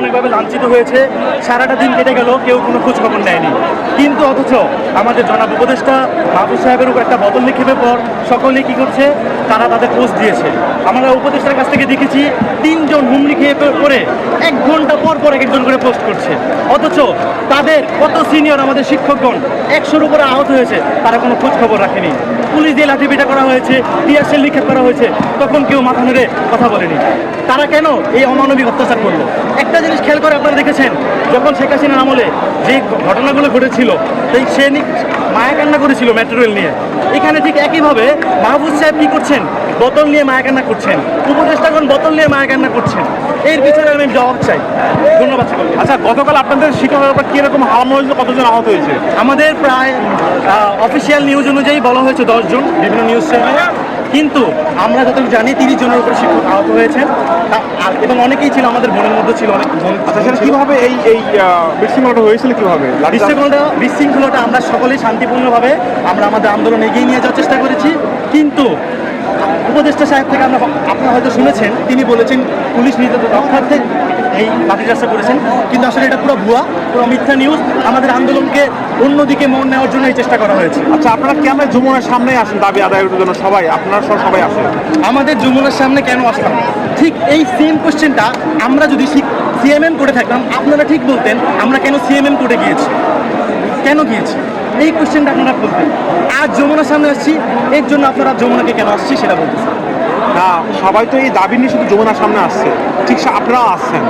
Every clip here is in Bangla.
অনেকভাবে লাঞ্ছিত হয়েছে। সারাটা দিন কেটে গেল, কেউ কোনো খোঁজখবর নেয়নি। কিন্তু অথচ আমাদের জনাব উপদেষ্টা মাহবুব সাহেবের উপর একটা বদল নিক্ষেপের পর সকলে কি করছে? তারা তাদের পোস্ট দিয়েছে। আমরা উপদেষ্টার কাছ থেকে দেখেছি, তিনজন হুমড়ি খেয়ে পরে এক ঘণ্টা পর পর এক একজন করে পোস্ট করছে। অথচ তাদের কত সিনিয়র আমাদের শিক্ষকগণ একশোর উপরে আহত হয়েছে, তারা কোনো খোঁজখবর রাখেনি। পুলিশ দিয়ে লাঠিপিটা করা হয়েছে টিয়ারশেল নিক্ষেপ করা হয়েছে, তখন কেউ মাথা নেড়ে কথা বলেনি। তারা কেন এই অমানবিক অত্যাচার করল? একটা জিনিস খেয়াল করে আপনারা দেখেছেন, যখন শেখ হাসিনার আমলে যে ঘটনাগুলো ঘটেছিল, সেই সে মায়া কান্না করেছিল মেট্রো রেল নিয়ে। এখানে ঠিক একইভাবে মাহবুব সাহেব কি করছেন? বোতল নিয়ে মায়া কান্না করছেন। উপদেষ্টাগণ বোতল নিয়ে মায়া কান্না করছেন। এর পিছনে আমি জবাব চাই। ধন্যবাদ। আচ্ছা গতকাল আপনাদের শিক্ষকের ব্যাপার কীরকম? হামলা হয়েছে কতজন আহত হয়েছে? আমাদের প্রায় অফিসিয়াল নিউজ অনুযায়ী বলা হয়েছে দশজন বিভিন্ন নিউজ চ্যানেলে কিন্তু আমরা যতটুকু জানি তিরিশ জনের উপর শিক্ষক আহত আর- এবং অনেকেই ছিল আমাদের বোনের মধ্যে ছিল অনেক আচ্ছা কীভাবে এই এই বিশৃঙ্খলাটা হয়েছিল কীভাবে? বিশৃঙ্খলাটা বিশৃঙ্খলাটা আমরা সকলেই শান্তিপূর্ণভাবে আমরা আমাদের আন্দোলন এগিয়ে নিয়ে যাওয়ার চেষ্টা করেছি। কিন্তু উপদেষ্টা সাহেব থেকে আমরা আপনারা হয়তো শুনেছেন তিনি বলেছেন পুলিশ নিজেদের রক্ষার্থে এই লাঠিচার্জটা করেছেন। কিন্তু আসলে এটা পুরো ভুয়া পুরো মিথ্যা নিউজ আমাদের আন্দোলনকে অন্যদিকে মন নেওয়ার জন্য এই চেষ্টা করা হয়েছে। আচ্ছা আপনারা কেন যমুনার সামনে আসেন দাবি আদায়ের জন্য? সবাই আপনারা সব সবাই আসেন। আমাদের যমুনার সামনে কেন আসলাম? ঠিক এই সেম কোশ্চেনটা আমরা যদি সিএমএম করে থাকতাম আপনারা ঠিক বলতেন আমরা কেন সিএমএম করে গিয়েছি? কেন গিয়েছি? এই কোয়েশ্চেনটা আপনারা বলতেন আজ যমুনার সামনে আসছি এর জন্য আপনারা যমুনাকে কেন আসছি সেটা বলতেছেন না সবাই তো এই দাবি নিয়ে শুধু যমুনার সামনে আসছে। ঠিক সে আপনারাও আসছেন।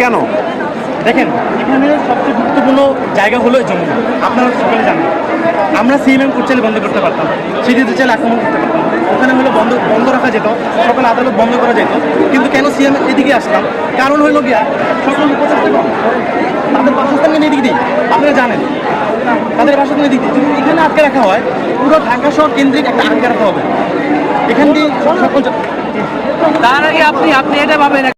কেন? দেখেন এখানে সবচেয়ে গুরুত্বপূর্ণ জায়গা হলো যমুনা। আপনারা সকলে জানেন। আমরা সিএমএম করতে চাইলে বন্ধ করতে পারতাম। সিডিতে চাইলে আক্রমণ করতে পারতাম। ওখানে হলো বন্ধ বন্ধ রাখা যেত। সকল আদালত বন্ধ করা যেত। কিন্তু কেন সিএম এদিকে আসলাম? কারণ হলো গিয়া সকল উপদেষ্টাগণ তাদের বাসস্থান নিয়ে এদিকে দিই আপনারা জানেন তাদের ভাষা তুমি দিতে। যদি এখানে আটকে রাখা হয়, পুরো ঢাকা শহর কেন্দ্রিক একটা আটকে রাখা হবে। এখান দিয়ে সকল তার আগে আপনি আপনি এটা ভাবেন